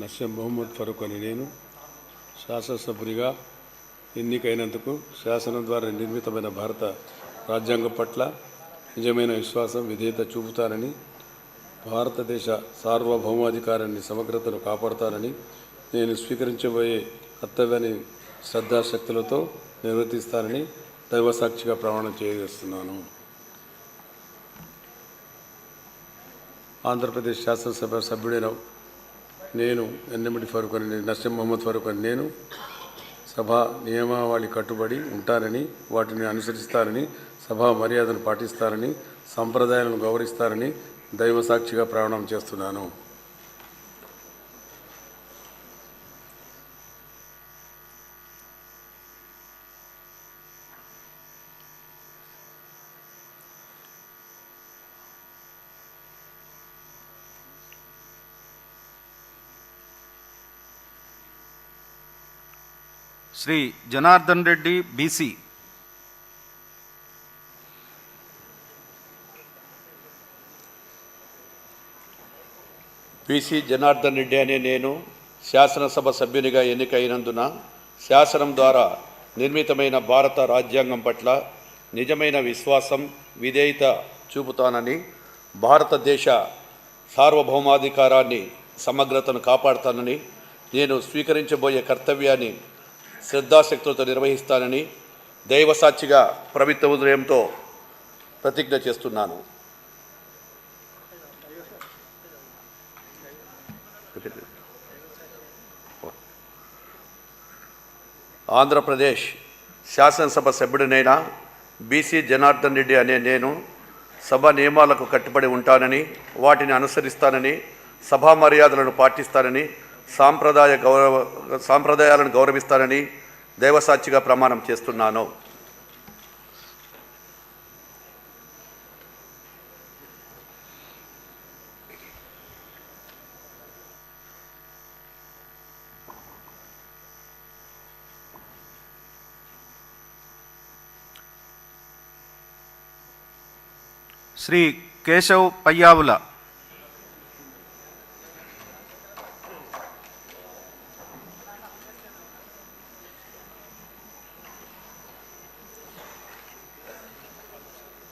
నస్యం మొహమ్మద్ ఫరూక్ అని నేను శాసనసభ్యునిగా ఎన్నికైనందుకు శాసనం ద్వారా నిర్మితమైన భారత రాజ్యాంగం పట్ల నిజమైన విశ్వాసం విధేయత చూపుతానని భారతదేశ సార్వభౌమాధికారాన్ని సమగ్రతను కాపాడుతానని నేను స్వీకరించబోయే కర్తవ్యాన్ని శ్రద్ధాశక్తులతో నిర్వర్తిస్తానని దైవసాక్షిగా ప్రమాణం చేయజేస్తున్నాను. ఆంధ్రప్రదేశ్ శాసనసభ సభ్యుడైన నేను ఎన్నమిటి ఫరూక్ అని నస్యం మహమ్మద్ ఫరూక్ అని నేను సభ నియమావళి కట్టుబడి ఉంటానని వాటిని అనుసరిస్తానని సభా మర్యాదను పాటిస్తానని సంప్రదాయాలను గౌరవిస్తానని దైవ సాక్షిగా ప్రమాణం చేస్తున్నాను. శ్రీ జనార్దన్ రెడ్డి బీసీ. బీసీ జనార్దన్ రెడ్డి అనే నేను శాసనసభ సభ్యునిగా ఎన్నికైనందున శాసనం ద్వారా నిర్మితమైన భారత రాజ్యాంగం పట్ల నిజమైన విశ్వాసం విధేయత చూపుతానని భారతదేశ సార్వభౌమాధికారాన్ని సమగ్రతను కాపాడుతానని నేను స్వీకరించబోయే కర్తవ్యాన్ని శ్రద్ధాశక్తులతో నిర్వహిస్తానని దైవసాక్షిగా ప్రభుత్వ ఉదయంతో ప్రతిజ్ఞ చేస్తున్నాను. ఆంధ్రప్రదేశ్ శాసనసభ సభ్యుడినైన బీసీ జనార్దన్ రెడ్డి అనే నేను సభ నియమాలకు కట్టుబడి ఉంటానని వాటిని అనుసరిస్తానని సభా మర్యాదలను పాటిస్తానని సాంప్రదాయ గౌరవ సాంప్రదాయాలను గౌరవిస్తానని దైవసాక్షిగా ప్రమాణం చేస్తున్నాను. శ్రీ కేశవ్ పయ్యావుల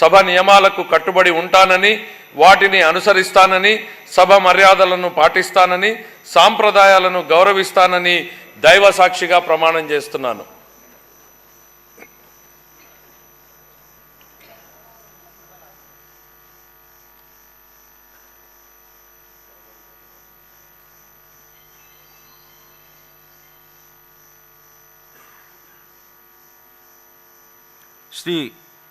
సభ నియమాలకు కట్టుబడి ఉంటానని వాటిని అనుసరిస్తానని సభ మర్యాదలను పాటిస్తానని సాంప్రదాయాలను గౌరవిస్తానని దైవ సాక్షిగా ప్రమాణం చేస్తున్నాను. శ్రీ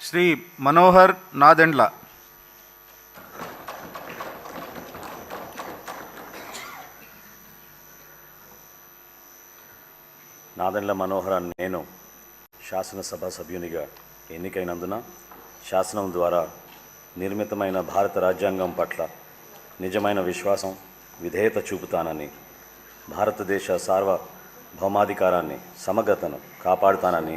శ్రీ మనోహర్ నాదెండ్ల. నాదెండ్ల మనోహర్ నేను శాసనసభ సభ్యునిగా ఎన్నికైనందున శాసనం ద్వారా నిర్మితమైన భారత రాజ్యాంగం పట్ల నిజమైన విశ్వాసం విధేయత చూపుతానని భారతదేశ సార్వభౌమాధికారాన్ని సమగ్రతను కాపాడుతానని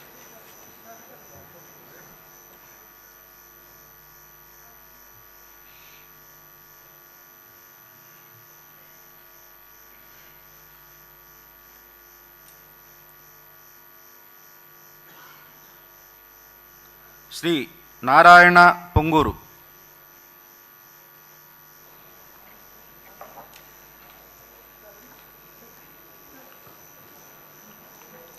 శ్రీ నారాయణ పొంగూరు.